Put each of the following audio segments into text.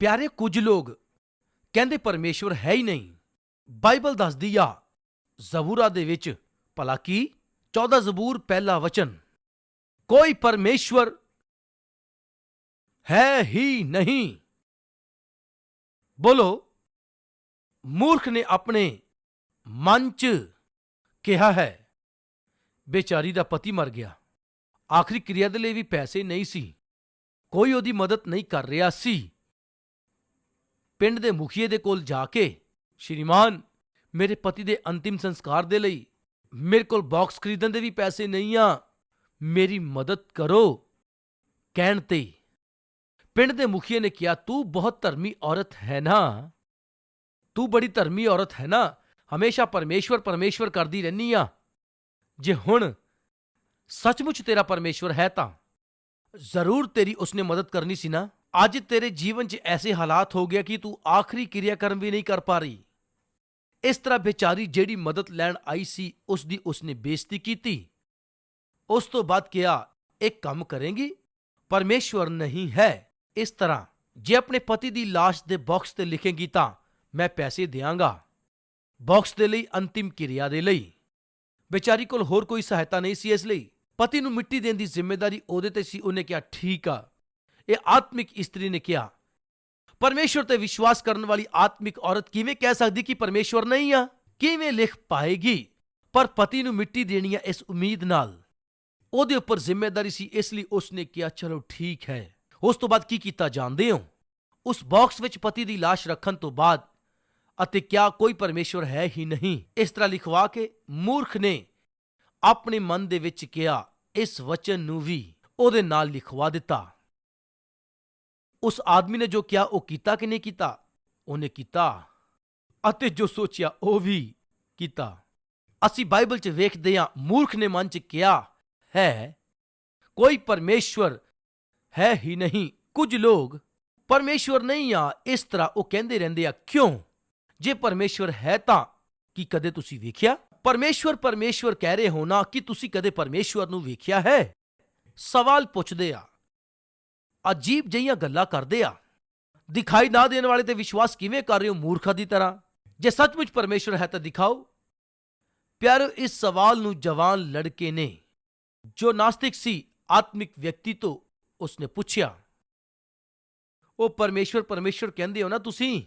ਪਿਆਰੇ ਕੁਝ ਲੋਕ ਕਹਿੰਦੇ ਪਰਮੇਸ਼ਵਰ ਹੈ ਹੀ ਨਹੀਂ। ਬਾਈਬਲ ਦੱਸਦੀ ਆ, ਜ਼ਬੂਰਾ ਦੇ ਵਿੱਚ ਭਲਾ ਕੀ? 14 ਜ਼ਬੂਰ, ਪਹਿਲਾ ਵਚਨ। ਕੋਈ ਪਰਮੇਸ਼ਵਰ ਹੈ ਹੀ ਨਹੀਂ। ਬੋਲੋ, ਮੂਰਖ ਨੇ ਆਪਣੇ ਮਨ 'ਚ ਕਿਹਾ ਹੈ, ਬੇਚਾਰੀ ਦਾ ਪਤੀ ਮਰ ਗਿਆ। ਆਖਰੀ ਕਿਰਿਆ ਦੇ ਲਈ ਵੀ ਪੈਸੇ ਨਹੀਂ ਸੀ। ਕੋਈ ਉਹਦੀ ਮਦਦ ਨਹੀਂ ਕਰ ਰਿਹਾ ਸੀ। ਪਿੰਡ ਦੇ ਮੁਖੀਏ ਦੇ ਕੋਲ ਜਾ ਕੇ, ਸ਼੍ਰੀਮਾਨ, ਮੇਰੇ ਪਤੀ ਦੇ ਅੰਤਿਮ ਸੰਸਕਾਰ ਦੇ ਲਈ ਮੇਰੇ ਕੋਲ ਬਾਕਸ ਖਰੀਦਣ ਦੇ ਵੀ ਪੈਸੇ ਨਹੀਂ ਆ। ਮੇਰੀ ਮਦਦ ਕਰੋ। ਕਹਿਣ ਤੇ ਪਿੰਡ ਦੇ ਮੁਖੀਏ ਨੇ ਕਿਹਾ, ਤੂੰ ਬਹੁਤ ਧਰਮੀ ਔਰਤ ਹੈ ਨਾ। ਤੂੰ ਬੜੀ ਧਰਮੀ ਔਰਤ ਹੈ ਨਾ। ਹਮੇਸ਼ਾ ਪਰਮੇਸ਼ਵਰ ਪਰਮੇਸ਼ਵਰ ਕਰਦੀ ਰਹਿਨੀ ਆ। ਜੇ ਹੁਣ ਸੱਚਮੁੱਚ ਤੇਰਾ ਪਰਮੇਸ਼ਵਰ ਹੈ ਤਾਂ ਜ਼ਰੂਰ ਤੇਰੀ ਉਸਨੇ ਮਦਦ ਕਰਨੀ ਸੀ ਨਾ। ਅੱਜ ਤੇਰੇ ਜੀਵਨ 'ਚ ਐਸੇ ਹਾਲਾਤ ਹੋ ਗਿਆ ਕਿ ਤੂੰ ਆਖਰੀ ਕਿਰਿਆ ਕਰਮ ਵੀ ਨਹੀਂ ਕਰ ਪਾ ਰਹੀ। ਇਸ ਤਰ੍ਹਾਂ ਵਿਚਾਰੀ ਜਿਹੜੀ ਮਦਦ ਲੈਣ ਆਈ ਸੀ ਉਸ ਦੀ ਉਸਨੇ ਬੇਇੱਜ਼ਤੀ ਕੀਤੀ। ਉਸ ਤੋਂ ਬਾਅਦ ਕਿਹਾ, ਇੱਕ ਕੰਮ ਕਰੇਂਗੀ? ਪਰਮੇਸ਼ਵਰ ਨਹੀਂ ਹੈ। ਇਸ ਤਰ੍ਹਾਂ, ਜੇ ਆਪਣੇ ਪਤੀ ਦੀ ਲਾਸ਼ ਦੇ ਬਾਕਸ ਤੇ ਲਿਖੇਗੀ ਤਾਂ ਮੈਂ ਪੈਸੇ ਦਿਆਂਗਾ। ਬਾਕਸ ਦੇ ਲਈ ਅੰਤਿਮ ਕਿਰਿਆ ਦੇ ਲਈ। ਵਿਚਾਰੀ ਕੋਲ ਹੋਰ ਕੋਈ ਸਹਾਇਤਾ ਨਹੀਂ ਸੀ ਇਸ ਲਈ। ਪਤੀ ਨੂੰ ਮਿੱਟੀ ਦੇਣ ਦੀ ਜ਼ਿੰਮੇਵਾਰੀ ਉਹਦੇ ਤੇ ਸੀ। ਉਹਨੇ ਕਿਹਾ, ਠੀਕ ਆ ਇਹ ਆਤਮਿਕ ਇਸਤਰੀ ਨੇ ਕਿਹਾ, ਪਰਮੇਸ਼ਵਰ ਤੇ ਵਿਸ਼ਵਾਸ ਕਰਨ ਵਾਲੀ ਆਤਮਿਕ ਔਰਤ ਕਿਵੇਂ ਕਹਿ ਸਕਦੀ ਕਿ ਪਰਮੇਸ਼ਵਰ ਨਹੀਂ ਆ? ਕਿਵੇਂ ਲਿਖ ਪਾਏਗੀ? ਪਰ ਪਤੀ ਨੂੰ ਮਿੱਟੀ ਦੇਣੀ ਹੈ ਇਸ ਉਮੀਦ ਨਾਲ। ਉਹਦੇ ਉੱਪਰ ਜ਼ਿੰਮੇਵਾਰੀ ਸੀ, ਇਸ ਲਈ ਉਸਨੇ ਕਿਹਾ, ਚਲੋ ਠੀਕ ਹੈ। ਉਸ ਤੋਂ ਬਾਅਦ ਕੀ ਕੀਤਾ ਜਾਣਦੇ ਹੋ? ਉਸ ਬਾਕਸ ਵਿੱਚ ਪਤੀ ਦੀ ਲਾਸ਼ ਰੱਖਣ ਤੋਂ ਬਾਅਦ। ਅਤੇ ਕਿਆ ਕੋਈ ਪਰਮੇਸ਼ਵਰ ਹੈ ਹੀ ਨਹੀਂ? ਇਸ ਤਰ੍ਹਾਂ ਲਿਖਵਾ ਕੇ ਮੂਰਖ ਨੇ ਆਪਣੇ ਮਨ ਦੇ ਵਿੱਚ ਕਿਹਾ, ਇਸ ਵਚਨ ਨੂੰ ਵੀ ਉਹਦੇ ਨਾਲ ਲਿਖਵਾ ਦਿੱਤਾ। ਉਸ ਆਦਮੀ ਨੇ ਜੋ ਕਿਹਾ, ਉਹ ਕੀਤਾ ਕਿ ਨਹੀਂ ਕੀਤਾ? ਉਹਨੇ ਕੀਤਾ ਅਤੇ ਜੋ ਸੋਚਿਆ, ਉਹ ਵੀ ਕੀਤਾ। ਅਸੀਂ ਬਾਈਬਲ 'ਚ ਵੇਖਦੇ ਹਾਂ, ਮੂਰਖ ਨੇ ਮਨ 'ਚ ਕਿਹਾ, ਹੈ, ਕੋਈ ਪਰਮੇਸ਼ਵਰ ਹੈ ਹੀ ਨਹੀਂ। ਕੁਝ ਲੋਕ ਪਰਮੇਸ਼ਵਰ ਨਹੀਂ ਆ, ਇਸ ਤਰ੍ਹਾਂ ਉਹ ਕਹਿੰਦੇ ਰਹਿੰਦੇ ਆ, ਕਿਉਂ? ਜੇ ਪਰਮੇਸ਼ਵਰ ਹੈ ਤਾਂ ਕੀ ਕਦੇ ਤੁਸੀਂ ਵੇਖਿਆ? ਪਰਮੇਸ਼ਵਰ ਪਰਮੇਸ਼ਵਰ ਕਹਿ ਰਹੇ ਹੋ ਨਾ ਕਿ ਤੁਸੀਂ ਕਦੇ ਪਰਮੇਸ਼ਵਰ ਨੂੰ ਵੇਖਿਆ ਹੈ? ਸਵਾਲ ਪੁੱਛਦੇ ਆ। ਅਜੀਬ ਜਿਹੀਆਂ ਗੱਲਾਂ ਕਰਦੇ ਆ। ਦਿਖਾਈ ਨਾ ਦੇਣ ਵਾਲੇ ਤੇ ਵਿਸ਼ਵਾਸ ਕਿਵੇਂ ਕਰ ਰਹੇ ਹੋ ਮੂਰਖਾਂ ਦੀ ਤਰ੍ਹਾਂ? ਜੇ ਸੱਚਮੁੱਚ ਪਰਮੇਸ਼ਵਰ ਹੈ ਤਾਂ ਦਿਖਾਓ। ਪਿਆਰੋ, ਇਸ ਸਵਾਲ ਨੂੰ ਜਵਾਨ ਲੜਕੇ ਨੇ, ਜੋ ਨਾਸਤਿਕ ਸੀ, ਆਤਮਿਕ ਵਿਅਕਤੀ ਤੋਂ ਉਸਨੇ ਪੁੱਛਿਆ। ਉਹ ਪਰਮੇਸ਼ਵਰ ਪਰਮੇਸ਼ਵਰ ਕਹਿੰਦੇ ਹੋ ਨਾ ਤੁਸੀਂ?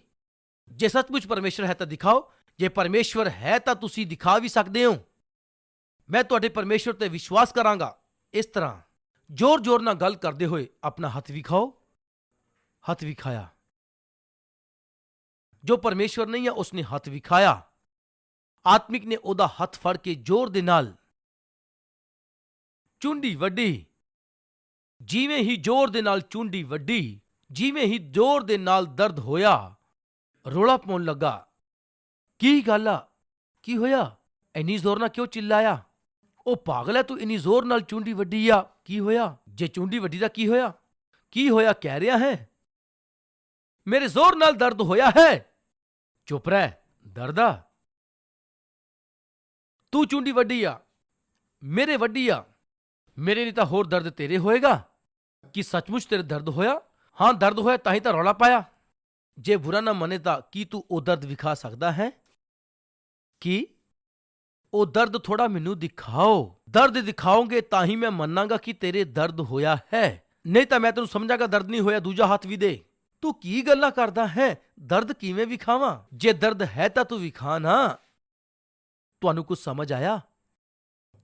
ਜੇ ਸੱਚਮੁੱਚ ਪਰਮੇਸ਼ਵਰ ਹੈ ਤਾਂ ਦਿਖਾਓ। ਜੇ ਪਰਮੇਸ਼ਵਰ ਹੈ ਤਾਂ ਤੁਸੀਂ ਦਿਖਾ ਵੀ ਸਕਦੇ ਹੋ। ਮੈਂ ਤੁਹਾਡੇ ਪਰਮੇਸ਼ਵਰ ਤੇ ਵਿਸ਼ਵਾਸ ਕਰਾਂਗਾ। ਇਸ ਤਰ੍ਹਾਂ ਜ਼ੋਰ-ਜ਼ੋਰ ਨਾਲ ਗੱਲ ਕਰਦੇ ਹੋਏ ਆਪਣਾ ਹੱਥ ਵਿਖਾਓ ਹੱਥ ਵਿਖਾਇਆ ਜੋ ਪਰਮੇਸ਼ਵਰ ਨਹੀਂ ਹੈ ਉਸਨੇ ਹੱਥ ਵਿਖਾਇਆ ਆਤਮਿਕ ਨੇ ਉਹਦਾ ਹੱਥ ਫੜ ਕੇ ਜ਼ੋਰ ਦੇ ਨਾਲ ਚੁੰਡੀ ਵੱਡੀ ਜਿਵੇਂ ਹੀ ਜ਼ੋਰ ਦੇ ਨਾਲ ਚੁੰਡੀ ਵੱਡੀ ਜਿਵੇਂ ਹੀ ਜ਼ੋਰ ਦੇ ਨਾਲ ਦਰਦ ਹੋਇਆ, ਰੋਲਾ ਪਾਉਣ ਲੱਗਾ। ਕੀ ਗੱਲ ਆ? ਕੀ ਹੋਇਆ? ਇੰਨੀ ਜ਼ੋਰ ਨਾਲ ਕਿਉਂ ਚਿল্লাਇਆ ਉਹ ਪਾਗਲ ਹੈ, ਤੂੰ ਇੰਨੀ ਜ਼ੋਰ ਨਾਲ ਚੁੰਡੀ ਵੱਡੀ ਆ। ਕੀ ਹੋਇਆ? ਜੇ ਚੁੰਡੀ ਵੱਡੀ ਦਾ ਕੀ ਹੋਇਆ? ਕੀ ਹੋਇਆ? ਕਹਿ ਰਿਹਾ ਹੈ। ਮੇਰੇ ਜ਼ੋਰ ਨਾਲ ਦਰਦ ਹੋਇਆ ਹੈ। ਚੁੱਪ ਰਹਿ। ਦਰਦਾ ਤੂੰ ਚੁੰਡੀ ਵੱਡੀ ਆ। ਮੇਰੇ ਵੱਡੀ ਆ। ਮੇਰੇ ਲਈ ਤਾਂ ਹੋਰ ਦਰਦ ਤੇਰੇ ਹੋਏਗਾ। ਕਿ ਸੱਚਮੁੱਚ ਤੇਰੇ ਦਰਦ ਹੋਇਆ? ਹਾਂ, ਦਰਦ ਹੋਇਆ ਤਾਂ ਹੀ ਤਾਂ ਰੌਲਾ ਪਾਇਆ। ਜੇ ਬੁਰਾ ਨਾ ਮੰਨੇ ਤਾਂ ਕੀ ਤੂੰ ਉਹ ਦਰਦ ਵਿਖਾ ਸਕਦਾ ਹੈ? ਕੀ? ਉਹ ਦਰਦ ਥੋੜਾ ਮੈਨੂੰ ਦਿਖਾਓ। ਦਰਦ ਦਿਖਾਓਗੇ ਤਾਂ ਹੀ ਮੈਂ ਮੰਨਾਂਗਾ ਕਿ ਤੇਰੇ ਦਰਦ ਹੋਇਆ ਹੈ। ਨਹੀਂ ਤਾਂ ਮੈਂ ਤੈਨੂੰ ਸਮਝਾਂਗਾ ਦਰਦ ਨਹੀਂ ਹੋਇਆ, ਦੂਜਾ ਹੱਥ ਵੀ ਦੇ। ਤੂੰ ਕੀ ਗੱਲਾਂ ਕਰਦਾ ਹੈ? ਦਰਦ ਕਿਵੇਂ ਵਿਖਾਵਾਂ? ਜੇ ਦਰਦ ਹੈ ਤਾਂ ਤੂੰ ਵਿਖਾ ਨਾ। ਤੁਹਾਨੂੰ ਕੁਝ ਸਮਝ ਆਇਆ?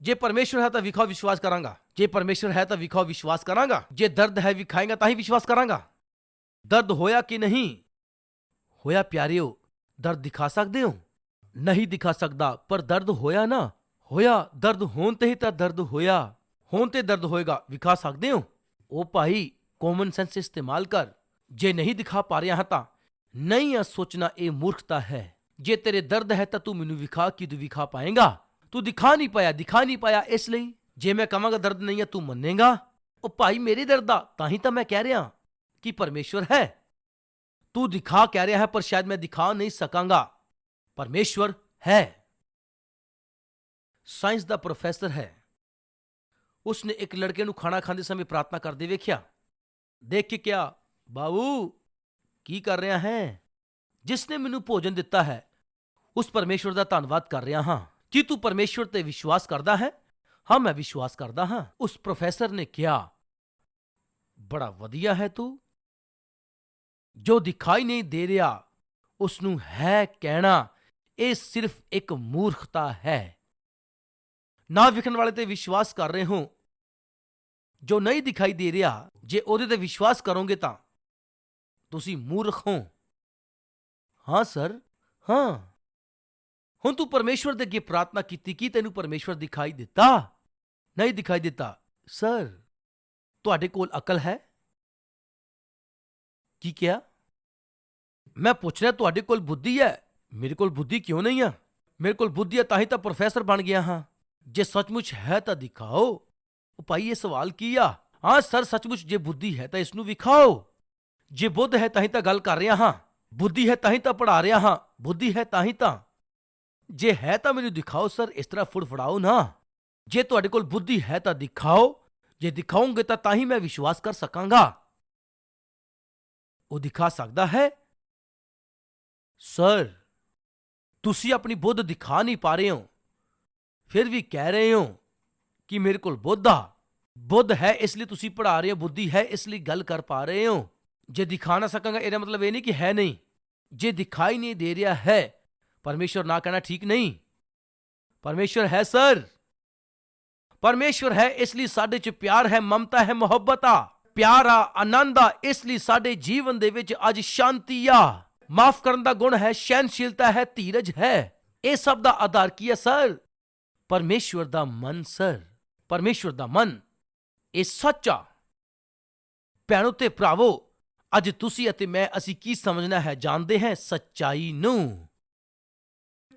ਜੇ ਪਰਮੇਸ਼ਵਰ ਹੈ ਤਾਂ ਵਿਖਾਓ, ਵਿਸ਼ਵਾਸ ਕਰਾਂਗਾ। ਜੇ ਪਰਮੇਸ਼ਵਰ ਹੈ ਤਾਂ ਵਿਖਾਓ, ਵਿਸ਼ਵਾਸ ਕਰਾਂਗਾ। ਜੇ ਦਰਦ ਹੈ ਵਿਖਾਏਗਾ ਤਾਂ ਹੀ ਵਿਸ਼ਵਾਸ ਕਰਾਂਗਾ। ਦਰਦ ਹੋਇਆ ਕਿ ਨਹੀਂ? ਹੋਇਆ ਪਿਆਰਿਓ, ਦਰਦ ਦਿਖਾ ਸਕਦੇ ਹੋ? ਨਹੀਂ ਦਿਖਾ ਸਕਦਾ, ਪਰ ਦਰਦ ਹੋਇਆ ਨਾ। ਹੋਇਆ, ਦਰਦ ਹੋਣ ਤੇ ਹੀ ਤਾਂ ਦਰਦ ਹੋਇਆ। ਹੋਣ ਤੇ ਦਰਦ ਹੋਏਗਾ, ਵਿਖਾ ਸਕਦੇ ਹੋ? ਉਹ ਭਾਈ ਕਾਮਨ ਸੈਂਸ ਇਸਤੇਮਾਲ ਕਰ। ਜੇ ਨਹੀਂ ਦਿਖਾ ਪਾ ਰਿਹਾ ਤਾਂ। ਨਹੀਂ ਆ ਸੋਚਣਾ, ਇਹ ਮੂਰਖਤਾ ਹੈ। ਜੇ ਤੇਰੇ ਦਰਦ ਹੈ ਤਾਂ ਤੂੰ ਮੈਨੂੰ ਵਿਖਾ ਕਿ ਤੂੰ ਵਿਖਾ ਪਾਏਗਾ? ਤੂੰ ਦਿਖਾ ਨਹੀਂ ਪਾਇਆ, ਦਿਖਾ ਨਹੀਂ ਪਾਇਆ ਇਸ ਲਈ। ਜੇ ਮੈਂ ਕਹਾਂਗਾ ਦਰਦ ਨਹੀਂ ਹੈ ਤੂੰ ਮੰਨੇਗਾ। ਉਹ ਭਾਈ, ਮੇਰੇ ਦਰਦ ਆ ਤਾਂ ਹੀ ਤਾਂ ਮੈਂ ਕਹਿ ਰਿਹਾ। ਕਿ ਪਰਮੇਸ਼ਵਰ ਹੈ? ਤੂੰ ਦਿਖਾ ਕਹਿ ਰਿਹਾ ਹੈ, ਪਰ ਸ਼ਾਇਦ ਮੈਂ ਦਿਖਾ ਨਹੀਂ ਸਕਾਂਗਾ। ਪਰਮੇਸ਼ਵਰ ਹੈ। ਸਾਇੰਸ ਦਾ ਪ੍ਰੋਫੈਸਰ ਹੈ। ਉਸਨੇ ਇੱਕ ਲੜਕੇ ਨੂੰ ਖਾਣਾ ਖਾਂਦੇ ਸਮੇਂ ਪ੍ਰਾਰਥਨਾ ਕਰਦੇ ਵੇਖਿਆ। ਦੇਖ ਕੇ ਕਿਹਾ ਬਾਬੂ ਕੀ ਕਰ ਰਿਹਾ ਹੈ? ਜਿਸ ਨੇ ਮੈਨੂੰ ਭੋਜਨ ਦਿੱਤਾ ਹੈ, ਉਸ ਪਰਮੇਸ਼ਵਰ ਦਾ ਧੰਨਵਾਦ ਕਰ ਰਿਹਾ ਹਾਂ। ਕੀ ਤੂੰ ਪਰਮੇਸ਼ਵਰ ਤੇ ਵਿਸ਼ਵਾਸ ਕਰਦਾ ਹੈ? ਹਾਂ, ਮੈਂ ਵਿਸ਼ਵਾਸ ਕਰਦਾ ਹਾਂ। ਉਸ ਪ੍ਰੋਫੈਸਰ ਨੇ ਕਿਹਾ, ਬੜਾ ਵਧੀਆ ਹੈ ਤੂੰ। ਜੋ ਦਿਖਾਈ ਨਹੀਂ ਦੇ ਰਿਹਾ ਉਸ ਨੂੰ ਹੈ ਕਹਿਣਾ, ਇਹ ਸਿਰਫ ਇੱਕ ਮੂਰਖਤਾ ਹੈ। ਨਾ ਵਿਖਣ ਵਾਲੇ ਤੇ ਵਿਸ਼ਵਾਸ ਕਰ ਰਹੇ ਹੋ। ਜੋ ਨਹੀਂ ਦਿਖਾਈ ਦੇ ਰਿਹਾ, ਜੇ ਉਹਦੇ ਤੇ ਵਿਸ਼ਵਾਸ ਕਰੋਗੇ ਤਾਂ। ਤੁਸੀਂ ਮੂਰਖ ਹੋ। ਹਾਂ, ਸਰ। ਹਾਂ। ਹੁਣ ਤੂੰ ਪਰਮੇਸ਼ਵਰ ਦੇ ਅੱਗੇ ਪ੍ਰਾਰਥਨਾ ਕੀਤੀ, ਕਿ ਤੈਨੂੰ ਪਰਮੇਸ਼ਵਰ ਦਿਖਾਈ ਦਿੱਤਾ? ਨਹੀਂ ਦਿਖਾਈ ਦਿੱਤਾ। ਸਰ, ਤੁਹਾਡੇ ਕੋਲ ਅਕਲ ਹੈ? ਕੀ ਕਿਹਾ? ਮੈਂ ਪੁੱਛ ਰਿਹਾ, ਤੁਹਾਡੇ ਕੋਲ ਬੁੱਧੀ ਹੈ? ਮੇਰੇ ਕੋਲ ਬੁੱਧੀ ਕਿਉਂ ਨਹੀਂ ਆ? ਮੇਰੇ ਕੋਲ ਬੁੱਧੀ ਹੈ ਤਾਂ ਹੀ ਤਾਂ ਪ੍ਰੋਫੈਸਰ ਬਣ ਗਿਆ ਹਾਂ। ਜੇ ਸੱਚਮੁੱਚ ਹੈ ਤਾਂ ਦਿਖਾਓ। ਉਹ ਭਾਈ, ਇਹ ਸਵਾਲ ਕੀ ਆ? ਹਾਂ, ਸਰ, ਸੱਚਮੁੱਚ ਜੇ ਬੁੱਧੀ ਹੈ ਤਾਂ ਇਸ ਨੂੰ ਵਿਖਾਓ। ਜੇ ਬੁੱਧ ਹੈ ਤਾਂ ਹੀ ਤਾਂ ਗੱਲ ਕਰ ਰਿਹਾ ਹਾਂ। ਬੁੱਧੀ ਹੈ ਤਾਂ ਹੀ ਤਾਂ ਪੜਾ ਰਿਹਾ ਹਾਂ। ਬੁੱਧੀ ਹੈ ਤਾਂ ਹੀ ਤਾਂ। ਜੇ ਹੈ ਤਾਂ ਮੈਨੂੰ ਦਿਖਾਓ, ਸਰ, ਇਸ ਤਰ੍ਹਾਂ ਫੁੜਫੜਾਓ ਨਾ। ਜੇ ਤੁਹਾਡੇ ਕੋਲ ਬੁੱਧੀ ਹੈ ਤਾਂ ਦਿਖਾਓ। ਜੇ ਦਿਖਾਓਗੇ ਤਾਂ ਤਾਂ ਹੀ ਮੈਂ ਵਿਸ਼ਵਾਸ ਕਰ ਸਕਾਂਗਾ। ਉਹ ਦਿਖਾ ਸਕਦਾ ਹੈ, ਸਰ, ਤੁਸੀਂ ਆਪਣੀ ਬੁੱਧ ਦਿਖਾ ਨਹੀਂ ਪਾ ਰਹੇ ਹੋ। ਫਿਰ ਵੀ ਕਹਿ ਰਹੇ ਹੋ ਕਿ ਮੇਰੇ ਕੋਲ ਬੁੱਧ ਆ। ਬੁੱਧ ਹੈ ਇਸ ਲਈ ਤੁਸੀਂ ਪੜਾ ਰਹੇ ਹੋ, ਬੁੱਧੀ ਹੈ ਇਸ ਲਈ ਗੱਲ ਕਰ ਪਾ ਰਹੇ ਹੋ। ਜੇ ਦਿਖਾ ਨਾ ਸਕਾਂਗਾ, ਇਹਦਾ ਮਤਲਬ ਇਹ ਨਹੀਂ ਕਿ ਹੈ ਨਹੀਂ। ਜੇ ਦਿਖਾਈ ਨਹੀਂ ਦੇ ਰਿਹਾ ਹੈ, ਪਰਮੇਸ਼ਵਰ ਨਾ ਕਹਿਣਾ ਠੀਕ ਨਹੀਂ। ਪਰਮੇਸ਼ਵਰ ਹੈ, ਸਰ। ਪਰਮੇਸ਼ਵਰ ਹੈ ਇਸ ਲਈ ਸਾਡੇ 'ਚ ਪਿਆਰ ਹੈ, ਮਮਤਾ ਹੈ, ਮੁਹੱਬਤ ਆ। ਪਿਆਰ ਆ, ਆਨੰਦ ਆ, ਇਸ ਲਈ ਸਾਡੇ ਜੀਵਨ ਦੇ ਵਿੱਚ ਅੱਜ ਸ਼ਾਂਤੀ ਆ। ਮਾਫ ਕਰਨ ਦਾ ਗੁਣ ਹੈ ਸਹਿਨਸ਼ੀਲਤਾ ਹੈ, ਧੀਰਜ ਹੈ। ਇਹ ਸਭ ਦਾ ਆਧਾਰ ਕੀ ਹੈ, ਸਰ? ਪਰਮੇਸ਼ਵਰ ਦਾ ਮਨ, ਸਰ, ਪਰਮੇਸ਼ਵਰ ਦਾ ਮਨ। ਇਹ ਸੱਚਾ ਭੈਣੋ ਤੇ ਭਰਾਵੋ, ਅੱਜ ਤੁਸੀਂ ਅਤੇ ਮੈਂ ਅਸੀਂ ਕੀ ਸਮਝਣਾ ਹੈ ਜਾਣਦੇ ਹਾਂ ਸੱਚਾਈ ਨੂੰ।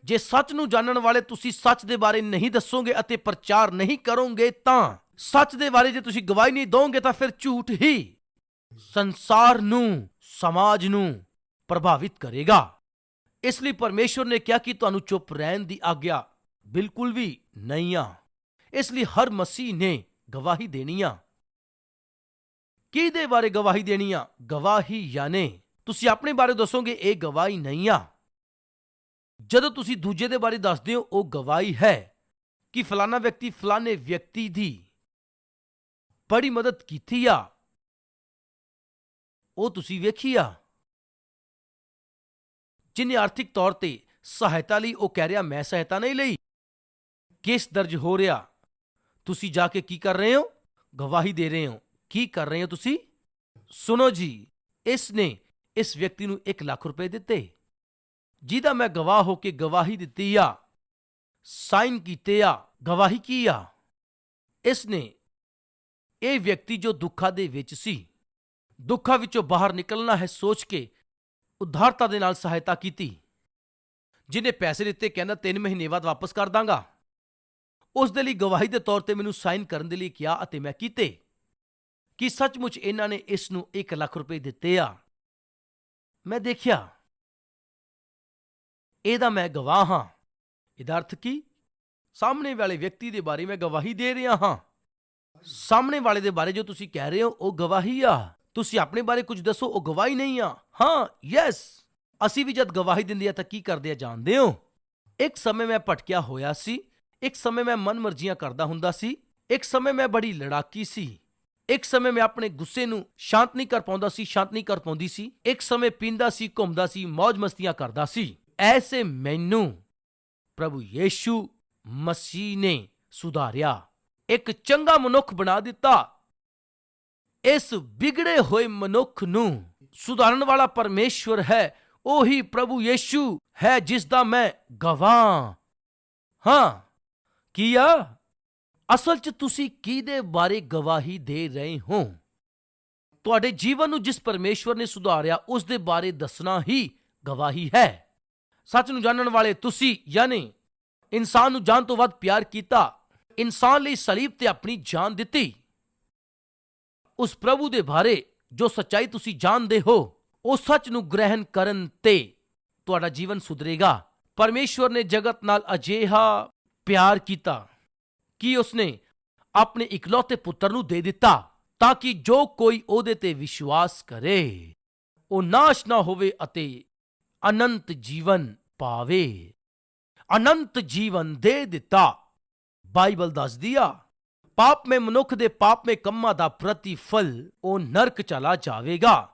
ਜੇ ਸੱਚ ਨੂੰ ਜਾਣਨ ਵਾਲੇ ਤੁਸੀਂ ਸੱਚ ਦੇ ਬਾਰੇ ਨਹੀਂ ਦੱਸੋਗੇ ਅਤੇ ਪ੍ਰਚਾਰ ਨਹੀਂ ਕਰੋਗੇ ਤਾਂ, ਸੱਚ ਦੇ ਬਾਰੇ ਜੇ ਤੁਸੀਂ ਗਵਾਹੀ ਨਹੀਂ ਦੋਗੇ ਤਾਂ ਫਿਰ ਝੂਠ ਹੀ ਸੰਸਾਰ ਨੂੰ, ਸਮਾਜ ਨੂੰ ਪ੍ਰਭਾਵਿਤ ਕਰੇਗਾ। ਇਸ ਲਈ ਪਰਮੇਸ਼ਵਰ ਨੇ ਕਿਹਾ ਕਿ ਤੁਹਾਨੂੰ ਚੁੱਪ ਰਹਿਣ ਦੀ ਆਗਿਆ ਬਿਲਕੁਲ ਵੀ ਨਹੀਂ ਆ। ਇਸ ਲਈ ਹਰ ਮਸੀਹ ਨੇ ਗਵਾਹੀ ਦੇਣੀ ਆ। ਕਿਹਦੇ ਬਾਰੇ ਗਵਾਹੀ ਦੇਣੀ ਆ? ਗਵਾਹੀ ਯਾਨੇ ਤੁਸੀਂ ਆਪਣੇ ਬਾਰੇ ਦੱਸੋਗੇ, ਇਹ ਗਵਾਹੀ ਨਹੀਂ ਆ। ਜਦੋਂ ਤੁਸੀਂ ਦੂਜੇ ਦੇ ਬਾਰੇ ਦੱਸਦੇ ਹੋ, ਉਹ ਗਵਾਹੀ ਹੈ ਕਿ ਫਲਾਣਾ ਵਿਅਕਤੀ ਫਲਾਣੇ ਵਿਅਕਤੀ ਦੀ ਬੜੀ ਮਦਦ ਕੀਤੀ ਆ। ਉਹ ਤੁਸੀਂ ਵੇਖੀ ਆ। ਜਿਨੇ ਆਰਥਿਕ ਤੌਰ ਤੇ ਸਹਾਇਤਾ ਲਈ ਉਹ ਕਹਿ ਰਿਹਾ, ਮੈਂ ਸਹਾਇਤਾ ਨਹੀਂ ਲਈ। ਕੇਸ ਦਰਜ ਹੋ ਰਿਹਾ। ਤੁਸੀਂ ਜਾ ਕੇ ਕੀ ਕਰ ਰਹੇ ਹੋ? ਗਵਾਹੀ ਦੇ ਰਹੇ ਹੋ। ਕੀ ਕਰ ਰਹੇ ਹੋ ਤੁਸੀਂ? ਸੁਣੋ ਜੀ, ਇਸ ਨੇ ਇਸ ਵਿਅਕਤੀ ਨੂੰ 1 ਲੱਖ ਰੁਪਏ ਦਿੱਤੇ। ਜਿਹਦਾ ਮੈਂ ਗਵਾਹ ਹੋ ਕੇ ਗਵਾਹੀ ਦਿੱਤੀ ਆ, ਸਾਈਨ ਕੀਤੇ ਆ, ਗਵਾਹੀ ਕੀ ਆ? ਇਸ ਨੇ ਇਹ ਵਿਅਕਤੀ ਜੋ ਦੁੱਖਾਂ ਦੇ ਵਿੱਚ ਸੀ, ਦੁੱਖਾਂ ਵਿੱਚੋਂ ਬਾਹਰ ਨਿਕਲਣਾ ਹੈ ਸੋਚ ਕੇ ਉਦਾਰਤਾ ਦੇ ਨਾਲ ਸਹਾਇਤਾ ਕੀਤੀ, ਜਿਹਨੇ ਪੈਸੇ ਦਿੱਤੇ, ਕਹਿੰਦਾ 3 ਮਹੀਨੇ ਬਾਅਦ ਵਾਪਸ ਕਰ ਦਾਂਗਾ। ਉਸ ਦੇ ਲਈ ਗਵਾਹੀ ਦੇ ਤੌਰ ਤੇ ਮੈਨੂੰ ਸਾਈਨ ਕਰਨ ਦੇ ਲਈ ਕਿਹਾ ਅਤੇ ਮੈਂ ਕੀਤੇ ਕਿ ਸੱਚਮੁੱਚ ਇਹਨਾਂ ਨੇ ਇਸ ਨੂੰ 1 ਲੱਖ ਰੁਪਏ ਦਿੱਤੇ ਆ। ਮੈਂ ਦੇਖਿਆ। ਇਹਦਾ ਮੈਂ ਗਵਾਹ ਹਾਂ। ਇਹਦਾ ਅਰਥ ਕੀ? ਸਾਹਮਣੇ ਵਾਲੇ ਵਿਅਕਤੀ ਦੇ ਬਾਰੇ ਮੈਂ ਗਵਾਹੀ ਦੇ ਰਿਹਾ ਹਾਂ। ਸਾਹਮਣੇ ਵਾਲੇ ਦੇ ਬਾਰੇ ਜੋ ਤੁਸੀਂ ਕਹਿ ਰਹੇ ਹੋ, ਉਹ ਗਵਾਹੀ ਆ। ਤੁਸੀਂ ਆਪਣੇ ਬਾਰੇ ਕੁਝ ਦੱਸੋ, ਉਹ ਗਵਾਹੀ ਨਹੀਂ ਆ। ਹਾਂ, ਯੈਸ। ਅਸੀਂ ਵੀ ਜਦ ਗਵਾਹੀ ਦਿੰਦੇ ਆ ਤਾਂ ਕੀ ਕਰਦੇ ਆ, ਜਾਣਦੇ ਹੋ? ਇੱਕ ਸਮੇਂ ਮੈਂ ਭਟਕਿਆ ਹੋਇਆ ਸੀ। ਇੱਕ ਸਮੇਂ ਮੈਂ ਮਨਮਰਜ਼ੀਆਂ ਕਰਦਾ ਹੁੰਦਾ ਸੀ, ਇੱਕ ਸਮੇਂ ਮੈਂ ਬੜੀ ਲੜਾਕੀ ਸੀ, ਇੱਕ ਸਮੇਂ ਮੈਂ ਆਪਣੇ ਗੁੱਸੇ ਨੂੰ ਸ਼ਾਂਤ ਨਹੀਂ ਕਰ ਪਾਉਂਦਾ ਸੀ, ਸ਼ਾਂਤ ਨਹੀਂ ਕਰ ਪਾਉਂਦੀ ਸੀ, ਇੱਕ ਸਮੇਂ ਪੀਂਦਾ ਸੀ, ਘੁੰਮਦਾ ਸੀ ਮौज ਮਸਤੀਆਂ ਕਰਦਾ ਸੀ। ਐਸੇ ਮੈਨੂੰ ਪ੍ਰਭੂ ਯੀਸ਼ੂ ਮਸੀਹ ਨੇ ਸੁਧਾਰਿਆ, ਇੱਕ ਚੰਗਾ ਮਨੁੱਖ ਬਣਾ ਦਿੱਤਾ, ਇਸ ਵਿਗੜੇ ਹੋਏ ਮਨੁੱਖ ਨੂੰ ਸੁਧਾਰਨ ਵਾਲਾ ਪਰਮੇਸ਼ਵਰ ਹੈ, ਉਹੀ ਪ੍ਰਭੂ ਯੀਸ਼ੂ ਹੈ ਜਿਸ ਦਾ ਮੈਂ ਗਵਾਹ ਹਾਂ। ਕੀ ਆ? ਅਸਲ 'ਚ ਤੁਸੀਂ ਕਿਹਦੇ ਬਾਰੇ ਗਵਾਹੀ ਦੇ ਰਹੇ ਹੋ? ਤੁਹਾਡੇ ਜੀਵਨ ਨੂੰ ਜਿਸ ਪਰਮੇਸ਼ਵਰ ਨੇ ਸੁਧਾਰਿਆ ਉਸ ਦੇ ਬਾਰੇ ਦੱਸਣਾ ਹੀ ਗਵਾਹੀ ਹੈ। ਸੱਚ ਨੂੰ ਜਾਣਨ ਵਾਲੇ ਤੁਸੀਂ, ਯਾਨੀ ਇਨਸਾਨ ਨੂੰ ਜਾਨ ਤੋਂ ਵੱਧ ਪਿਆਰ ਕੀਤਾ, ਇਨਸਾਨ ਲਈ ਸਲੀਬ ਤੇ ਆਪਣੀ ਜਾਨ ਦਿੱਤੀ। ਉਸ ਪ੍ਰਭੂ ਦੇ ਬਾਰੇ ਜੋ ਸੱਚਾਈ ਤੁਸੀਂ ਜਾਣਦੇ ਹੋ, ਉਹ ਸੱਚ ਨੂੰ ਗ੍ਰਹਿਣ ਕਰਨ ਤੇ ਤੁਹਾਡਾ ਜੀਵਨ ਸੁਧਰੇਗਾ। ਪਰਮੇਸ਼ਵਰ ਨੇ ਜਗਤ ਨਾਲ ਅਜਿਹਾ ਪਿਆਰ ਕੀਤਾ ਕਿ ਉਸਨੇ ਆਪਣੇ ਇਕਲੌਤੇ ਪੁੱਤਰ ਨੂੰ ਦੇ ਦਿੱਤਾ ਤਾਂ ਕਿ ਜੋ ਕੋਈ ਉਹਦੇ ਤੇ ਵਿਸ਼ਵਾਸ ਕਰੇ, ਉਹ ਨਾਸ਼ ਨਾ ਹੋਵੇ ਅਤੇ ਅਨੰਤ ਜੀਵਨ ਪਾਵੇ। ਅਨੰਤ ਜੀਵਨ ਦੇ ਦਿੱਤਾ। ਬਾਈਬਲ ਦੱਸਦੀ ਆ, ਪਾਪਮੇ ਮਨੁੱਖ ਦੇ ਪਾਪਮੇ ਕੰਮਾਂ ਦਾ ਪ੍ਰਤੀਫਲ ਉਹ ਨਰਕ ਚਲਾ ਜਾਵੇਗਾ,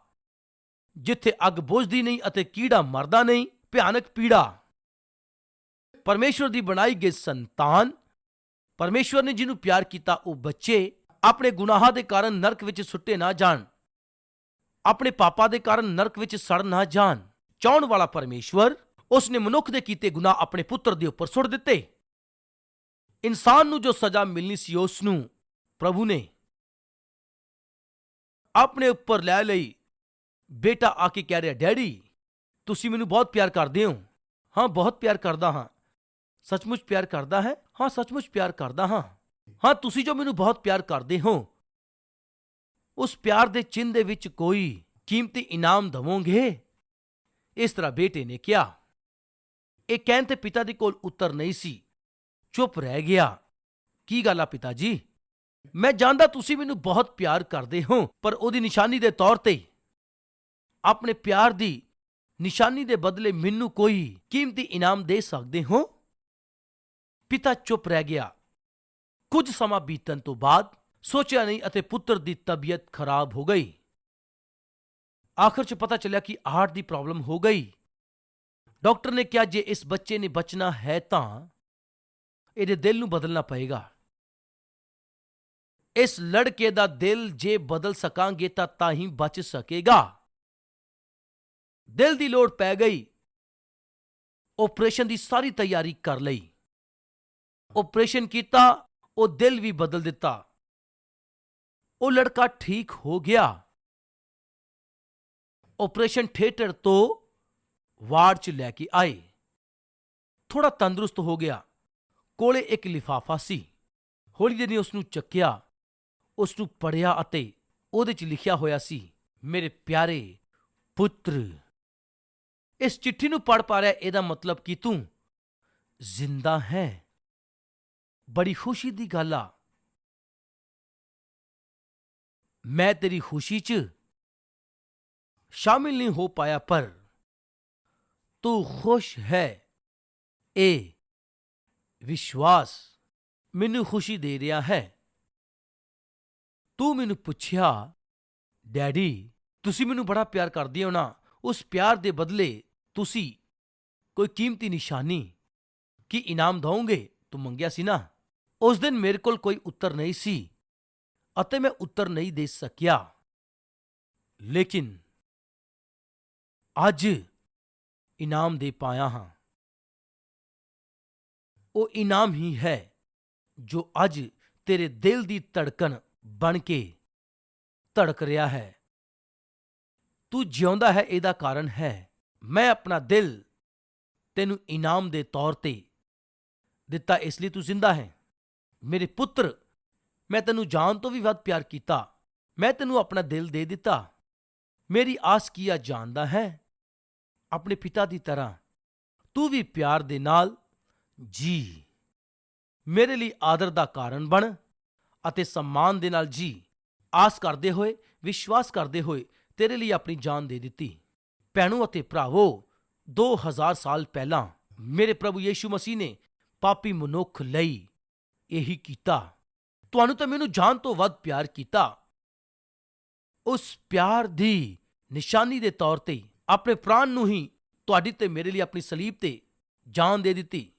ਜਿੱਥੇ ਅੱਗ ਬੁਝਦੀ ਨਹੀਂ ਅਤੇ ਕੀੜਾ ਮਰਦਾ ਨਹੀਂ, ਭਿਆਨਕ ਪੀੜਾ ਪਰਮੇਸ਼ਵਰ ਦੀ ਬਣਾਈ ਗਈ ਸੰਤਾਨ, ਪਰਮੇਸ਼ਵਰ ਨੇ ਜਿਹਨੂੰ ਪਿਆਰ ਕੀਤਾ, ਉਹ ਬੱਚੇ ਆਪਣੇ ਗੁਨਾਹਾਂ ਦੇ ਕਾਰਨ ਨਰਕ ਵਿੱਚ ਸੁੱਟੇ ਨਾ ਜਾਣ, ਆਪਣੇ ਪਾਪਾਂ ਦੇ ਕਾਰਨ ਨਰਕ ਵਿੱਚ ਸੜ ਨਾ ਜਾਣ। ਚਾਹਣ ਵਾਲਾ ਪਰਮੇਸ਼ਵਰ ਉਸ ਨੇ ਮਨੁੱਖ ਦੇ ਕੀਤੇ ਗੁਨਾਹ ਆਪਣੇ ਪੁੱਤਰ ਦੇ ਉੱਪਰ ਸੁੱਟ ਦਿੱਤੇ। ਇਨਸਾਨ ਨੂੰ ਜੋ ਸਜ਼ਾ ਮਿਲਣੀ ਸੀ, ਉਸ ਨੂੰ ਪ੍ਰਭੂ ਨੇ ਆਪਣੇ ਉੱਪਰ ਲੈ ਲਈ। ਬੇਟਾ ਆ ਕੇ ਕਹਿ ਰਿਹਾ, ਡੈਡੀ, ਤੁਸੀਂ ਮੈਨੂੰ ਬਹੁਤ ਪਿਆਰ ਕਰਦੇ ਹੋ। ਹਾਂ, ਬਹੁਤ ਪਿਆਰ ਕਰਦਾ ਹਾਂ। ਸੱਚਮੁੱਚ ਪਿਆਰ ਕਰਦਾ ਹੈ? ਹਾਂ, ਸੱਚਮੁੱਚ ਪਿਆਰ ਕਰਦਾ ਹਾਂ। ਹਾਂ, ਤੁਸੀਂ ਜੋ ਮੈਨੂੰ ਬਹੁਤ ਪਿਆਰ ਕਰਦੇ ਹੋ, ਉਸ ਪਿਆਰ ਦੇ ਚਿੰਨ ਦੇ ਵਿੱਚ ਕੋਈ ਕੀਮਤੀ ਇਨਾਮ ਦਵੋਗੇ? ਇਸ ਤਰ੍ਹਾਂ ਬੇਟੇ ਨੇ ਕਿਹਾ। ਇਹ ਕਹਿਣ ਤੇ ਪਿਤਾ ਦੇ ਕੋਲ ਉੱਤਰ ਨਹੀਂ ਸੀ। ਚੁੱਪ ਰਹਿ ਗਿਆ। ਕੀ ਗੱਲ ਆ ਪਿਤਾ ਜੀ ਮੈਂ ਜਾਣਦਾ ਤੁਸੀਂ ਮੈਨੂੰ ਬਹੁਤ ਪਿਆਰ ਕਰਦੇ ਹੋ, ਪਰ ਉਹਦੀ ਨਿਸ਼ਾਨੀ ਦੇ ਤੌਰ ਤੇ ਆਪਣੇ ਪਿਆਰ ਦੀ ਨਿਸ਼ਾਨੀ ਦੇ ਬਦਲੇ ਮੈਨੂੰ ਕੋਈ ਕੀਮਤੀ ਇਨਾਮ ਦੇ ਸਕਦੇ ਹੋ? ਪਿਤਾ ਚੁੱਪ ਰਹਿ ਗਿਆ। ਕੁਝ ਸਮਾਂ ਬੀਤਣ ਤੋਂ ਬਾਅਦ ਸੋਚਿਆ ਨਹੀਂ ਅਤੇ ਪੁੱਤਰ ਦੀ ਤਬੀਅਤ ਖਰਾਬ ਹੋ ਗਈ। ਆਖਰ 'ਚ ਪਤਾ ਚੱਲਿਆ ਕਿ ਹਾਰਟ ਦੀ ਪ੍ਰੋਬਲਮ ਹੋ ਗਈ। ਡਾਕਟਰ ਨੇ ਕਿਹਾ, ਜੇ ਇਸ ਬੱਚੇ ਨੇ ਬਚਣਾ ਹੈ ਤਾਂ ਇਹਦੇ ਦਿਲ ਨੂੰ ਬਦਲਣਾ ਪਏਗਾ। ਇਸ ਲੜਕੇ ਦਾ ਦਿਲ ਜੇ ਬਦਲ ਸਕਾਂਗੇ ਤਾਂ ਤਾਂ ਹੀ ਬਚ ਸਕੇਗਾ। ਦਿਲ ਦੀ ਲੋੜ ਪੈ ਗਈ। ਆਪਰੇਸ਼ਨ ਦੀ ਸਾਰੀ ਤਿਆਰੀ ਕਰ ਲਈ। ਆਪਰੇਸ਼ਨ ਕੀਤਾ, ਉਹ ਦਿਲ ਵੀ ਬਦਲ ਦਿੱਤਾ। ਉਹ ਲੜਕਾ ਠੀਕ ਹੋ ਗਿਆ। ਆਪਰੇਸ਼ਨ ਥੀਏਟਰ ਤੋਂ ਵਾਰਡ 'ਚ ਲੈ ਕੇ ਆਏ। ਥੋੜਾ ਤੰਦਰੁਸਤ ਹੋ ਗਿਆ। ਕੋਲੇ ਇੱਕ ਲਿਫਾਫਾ ਸੀ। ਹੌਲੀ ਜਿਹੀ ਉਸ ਨੂੰ ਚੱਕਿਆ। ਉਸ ਨੂੰ ਪੜਿਆ ਅਤੇ ਉਹਦੇ 'ਚ ਲਿਖਿਆ ਹੋਇਆ ਸੀ, ਮੇਰੇ ਪਿਆਰੇ ਪੁੱਤਰ, ਇਸ ਚਿੱਠੀ ਨੂੰ ਪੜ ਪਾ ਰਿਹਾ, ਇਹਦਾ ਮਤਲਬ ਕਿ ਤੂੰ ਜ਼ਿੰਦਾ ਹੈ? ਬੜੀ ਖੁਸ਼ੀ ਦੀ ਗੱਲ ਆ। ਮੈਂ ਤੇਰੀ ਖੁਸ਼ੀ 'ਚ ਸ਼ਾਮਿਲ ਨਹੀਂ ਹੋ ਪਾਇਆ, ਪਰ ਤੂੰ ਖੁਸ਼ ਹੈ। ਇਹ ਵਿਸ਼ਵਾਸ ਮੈਨੂੰ ਖੁਸ਼ੀ ਦੇ ਰਿਹਾ ਹੈ। ਤੂੰ ਮੈਨੂੰ ਪੁੱਛਿਆ, ਡੈਡੀ, ਤੁਸੀਂ ਮੈਨੂੰ ਬੜਾ ਪਿਆਰ ਕਰਦੇ ਹੋ ਨਾ। ਉਸ ਪਿਆਰ ਦੇ ਬਦਲੇ ਤੁਸੀਂ ਕੋਈ ਕੀਮਤੀ ਨਿਸ਼ਾਨੀ, ਕੀ ਇਨਾਮ ਦਵੋਗੇ? ਤੂੰ ਮੰਗਿਆ ਸੀ ਨਾ। ਉਸ ਦਿਨ ਮੇਰੇ ਕੋਲ ਕੋਈ ਉੱਤਰ ਨਹੀਂ ਸੀ ਅਤੇ ਮੈਂ ਉੱਤਰ ਨਹੀਂ ਦੇ ਸਕਿਆ। ਲੇਕਿਨ ਅੱਜ ਇਨਾਮ ਦੇ ਪਾਇਆ ਹਾਂ। ਉਹ ਇਨਾਮ ਹੀ ਹੈ ਜੋ ਅੱਜ ਤੇਰੇ ਦਿਲ ਦੀ ਧੜਕਣ ਬਣ ਕੇ ਧੜਕ ਰਿਹਾ ਹੈ। ਤੂੰ ਜਿਉਂਦਾ ਹੈ, ਇਹਦਾ ਕਾਰਨ ਹੈ, ਮੈਂ ਆਪਣਾ ਦਿਲ ਤੈਨੂੰ ਇਨਾਮ ਦੇ ਤੌਰ ਤੇ ਦਿੱਤਾ, ਇਸ ਲਈ ਤੂੰ ਜ਼ਿੰਦਾ ਹੈ। ਮੇਰੇ ਪੁੱਤਰ, ਮੈਂ ਤੈਨੂੰ ਜਾਨ ਤੋਂ ਵੀ ਵੱਧ ਪਿਆਰ ਕੀਤਾ। ਮੈਂ ਤੈਨੂੰ ਆਪਣਾ ਦਿਲ ਦੇ ਦਿੱਤਾ। ਮੇਰੀ ਆਸ ਕੀ ਆ ਜਾਣਦਾ ਹੈ? ਆਪਣੇ ਪਿਤਾ ਦੀ ਤਰ੍ਹਾਂ, ਤੂੰ ਵੀ ਪਿਆਰ ਦੇ ਨਾਲ ਜੀ। ਮੇਰੇ ਲਈ ਆਦਰ ਦਾ ਕਾਰਨ ਬਣ ਅਤੇ ਸਨਮਾਨ ਦੇ ਨਾਲ ਜੀ। ਆਸ ਕਰਦੇ ਹੋਏ, ਵਿਸ਼ਵਾਸ ਕਰਦੇ ਹੋਏ ਤੇਰੇ ਲਈ ਆਪਣੀ ਜਾਨ ਦੇ ਦਿੱਤੀ। ਭੈਣੋ ਅਤੇ ਭਰਾਵੋ 2000 ਸਾਲ ਪਹਿਲਾਂ ਮੇਰੇ ਪ੍ਰਭੂ ਯੀਸ਼ੂ ਮਸੀਹ ਨੇ ਪਾਪੀ ਮਨੁੱਖ ਲਈ ਇਹੀ ਕੀਤਾ। ਤੁਹਾਨੂੰ ਤਾਂ ਮੈਨੂੰ ਜਾਨ ਤੋਂ ਵੱਧ ਪਿਆਰ ਕੀਤਾ। ਉਸ ਪਿਆਰ ਦੀ ਨਿਸ਼ਾਨੀ ਦੇ ਤੌਰ ਤੇ ਆਪਣੇ ਪ੍ਰਾਣ ਨੂੰ ਹੀ ਤੁਹਾਡੀ ਤੇ ਮੇਰੇ ਲਈ ਆਪਣੀ ਸਲੀਬ ਤੇ ਜਾਨ ਦੇ ਦਿੱਤੀ।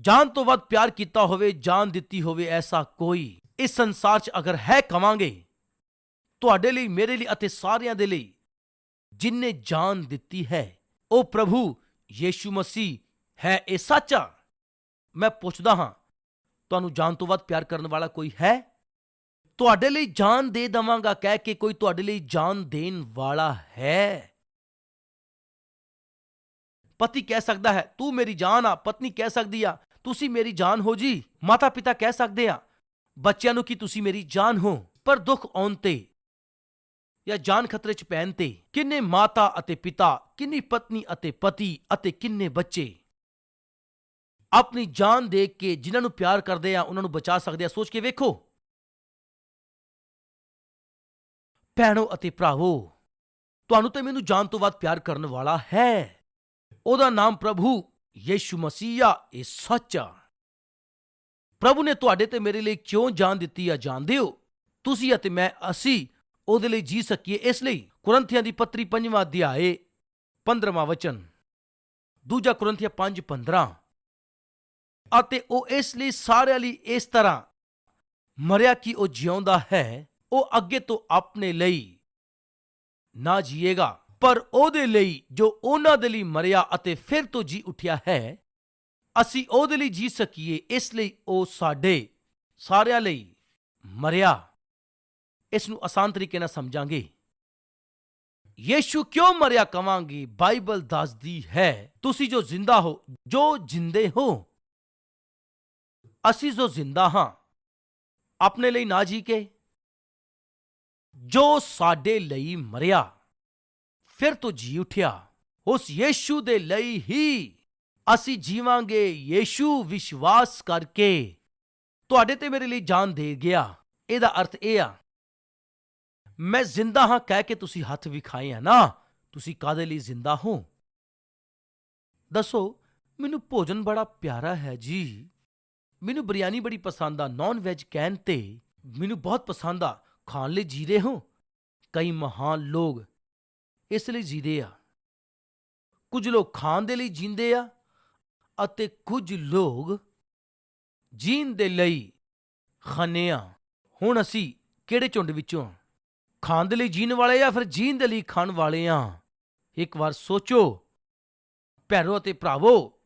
ਜਾਨ ਤੋਂ ਵੱਧ ਪਿਆਰ ਕੀਤਾ ਹੋਵੇ, ਜਾਨ ਦਿੱਤੀ ਹੋਵੇ, ਐਸਾ ਕੋਈ ਇਸ ਸੰਸਾਰ 'ਚ ਅਗਰ ਹੈ ਕਵਾਂਗੇ, ਤੁਹਾਡੇ ਲਈ, ਮੇਰੇ ਲਈ ਅਤੇ ਸਾਰਿਆਂ ਦੇ ਲਈ ਜਿਨਨੇ ਜਾਨ ਦਿੱਤੀ ਹੈ, ਉਹ ਪ੍ਰਭੂ ਯੀਸ਼ੂ ਮਸੀਹ ਹੈ ਇਹ ਸੱਚਾ ਮੈਂ ਪੁੱਛਦਾ ਹਾਂ ਤੁਹਾਨੂੰ ਜਾਨ ਤੋਂ ਵੱਧ ਪਿਆਰ ਕਰਨ ਵਾਲਾ ਕੋਈ ਹੈ? ਤੁਹਾਡੇ ਲਈ ਜਾਨ ਦੇ ਦਵਾਂਗਾ, ਕਹਿ ਕੇ ਕੋਈ ਤੁਹਾਡੇ ਲਈ ਜਾਨ ਦੇਣ ਵਾਲਾ ਹੈ। ਪਤੀ ਕਹਿ ਸਕਦਾ ਹੈ, ਤੂੰ ਮੇਰੀ ਜਾਨ ਆ। ਪਤਨੀ ਕਹਿ ਸਕਦੀ ਆ, ਤੁਸੀਂ ਮੇਰੀ ਜਾਨ ਹੋ ਜੀ। ਮਾਤਾ ਪਿਤਾ ਕਹਿ ਸਕਦੇ ਆ, ਬੱਚਿਆਂ ਨੂੰ ਕਿ ਤੁਸੀਂ ਮੇਰੀ ਜਾਨ ਹੋ? ਪਰ ਦੁੱਖ ਆਉਣ ਤੇ ਜਾਂ ਜਾਨ ਖਤਰੇ 'ਚ ਪੈਣ ਤੇ ਕਿੰਨੇ ਮਾਤਾ ਅਤੇ ਪਿਤਾ, ਕਿੰਨੀ ਪਤਨੀ ਅਤੇ ਪਤੀ ਅਤੇ ਕਿੰਨੇ ਬੱਚੇ ਆਪਣੀ ਜਾਨ ਦੇ ਕੇ ਜਿਨ੍ਹਾਂ ਨੂੰ ਪਿਆਰ ਕਰਦੇ ਆ, ਉਹਨਾਂ ਨੂੰ ਬਚਾ ਸਕਦੇ ਆ। ਸੋਚ ਕੇ ਵੇਖੋ। ਭੈਣੋ ਅਤੇ ਭਰਾਵੋ, ਤੁਹਾਨੂੰ ਤੇ ਮੈਨੂੰ ਜਾਨ ਤੋਂ ਵੱਧ ਪਿਆਰ ਕਰਨ ਵਾਲਾ ਹੈ। ਉਹਦਾ ਨਾਮ ਪ੍ਰਭੂ ਯੀਸ਼ੂ ਮਸੀਹ ਆ, ਇਹ ਸੱਚ ਪ੍ਰਭੂ ਨੇ ਤੁਹਾਡੇ ਤੇ ਮੇਰੇ ਲਈ ਕਿਉਂ ਜਾਨ ਦਿੱਤੀ ਆ ਜਾਣਦੇ ਹੋ? ਤੁਸੀਂ ਅਤੇ ਮੈਂ, ਅਸੀਂ ਉਹਦੇ ਲਈ ਜੀ ਸਕੀਏ। ਇਸ ਲਈ ਕੁਰੰਥੀਆਂ ਦੀ ਪੱਤਰੀ ਪੰਜਵਾਂ ਅਧਿਆਏ 15ਵਾਂ ਵਚਨ। ਦੂਜਾ ਕੁਰੰਥੀਆਂ 5:15 ਅਤੇ ਉਹ ਇਸ ਲਈ ਸਾਰਿਆਂ ਲਈ ਇਸ ਤਰ੍ਹਾਂ। ਮਰਿਆ ਕਿ ਉਹ ਜਿਉਂਦਾ ਹੈ, ਉਹ ਅੱਗੇ ਤੋਂ ਆਪਣੇ ਲਈ ਨਾ ਜੀਏਗਾ, ਪਰ ਉਹਦੇ ਲਈ ਜੋ ਉਹਨਾਂ ਦੇ ਲਈ ਮਰਿਆ ਅਤੇ ਫਿਰ ਤੋਂ ਜੀ ਉੱਠਿਆ ਹੈ, ਅਸੀਂ ਉਹਦੇ ਲਈ ਜੀ ਸਕੀਏ, ਇਸ ਲਈ ਉਹ ਸਾਡੇ ਸਾਰਿਆਂ ਲਈ ਮਰਿਆ। ਇਸ ਨੂੰ ਆਸਾਨ ਤਰੀਕੇ ਨਾਲ ਸਮਝਾਂਗੇ। ਯੀਸ਼ੂ ਕਿਉਂ ਮਰਿਆ ਕਵਾਂਗੇ? ਬਾਈਬਲ ਦੱਸਦੀ ਹੈ, ਤੁਸੀਂ ਜੋ ਜ਼ਿੰਦਾ ਹੋ, ਜੋ ਜਿੰਦੇ ਹੋ ਅਸੀਂ ਜੋ ਜ਼ਿੰਦਾ ਹਾਂ, ਆਪਣੇ ਲਈ ਨਾ ਜੀ ਕੇ ਜੋ ਸਾਡੇ ਲਈ ਮਰਿਆ, ਫਿਰ ਤੋਂ ਜੀ ਉਠਿਆ, ਉਸ ਯੀਸ਼ੂ ਦੇ ਲਈ ਹੀ ਅਸੀਂ ਜੀਵਾਂਗੇ। ਯੀਸ਼ੂ ਵਿਸ਼ਵਾਸ ਕਰਕੇ ਤੁਹਾਡੇ ਤੇ ਮੇਰੇ ਲਈ ਜਾਨ ਦੇ ਗਿਆ। ਇਹਦਾ ਅਰਥ ਇਹ ਆ, ਮੈਂ ਜ਼ਿੰਦਾ ਹਾਂ ਕਹਿ ਕੇ ਤੁਸੀਂ ਹੱਥ ਵਿਖਾਏ ਆ ਨਾ, ਤੁਸੀਂ ਕਾਦੇ ਲਈ ਜ਼ਿੰਦਾ ਹੋ? ਦੱਸੋ, ਮੈਨੂੰ ਭੋਜਨ ਬੜਾ ਪਿਆਰਾ ਹੈ ਜੀ। ਮੈਨੂੰ ਬਿਰਿਆਨੀ ਬੜੀ ਪਸੰਦ ਆ ਨਾਨ ਵੈਜ ਕਹਿਣ ਤੇ ਮੈਨੂੰ ਬਹੁਤ ਪਸੰਦ ਆ, ਖਾਣ ਲਈ ਜੀਰੇ ਹੋ। ਕਈ ਮਹਾਨ ਲੋਕ ਇਸ ਲਈ ਜੀਦੇ ਆ। ਕੁਝ ਲੋਕ ਖਾਣ ਦੇ ਲਈ ਜੀਂਦੇ ਆ ਅਤੇ ਕੁਝ ਲੋਕ ਜੀਣ ਦੇ ਲਈ ਖਾਂਦੇ ਆ। ਹੁਣ ਅਸੀਂ ਕਿਹੜੇ ਝੁੰਡ ਵਿੱਚੋਂ ਖਾਣ ਦੇ ਲਈ ਜੀਣ ਵਾਲੇ ਆ, ਫਿਰ ਜੀਣ ਦੇ ਲਈ ਖਾਣ ਵਾਲੇ ਆ? ਇੱਕ ਵਾਰ ਸੋਚੋ। ਭੈਰੋ ਅਤੇ ਭਰਾਵੋ,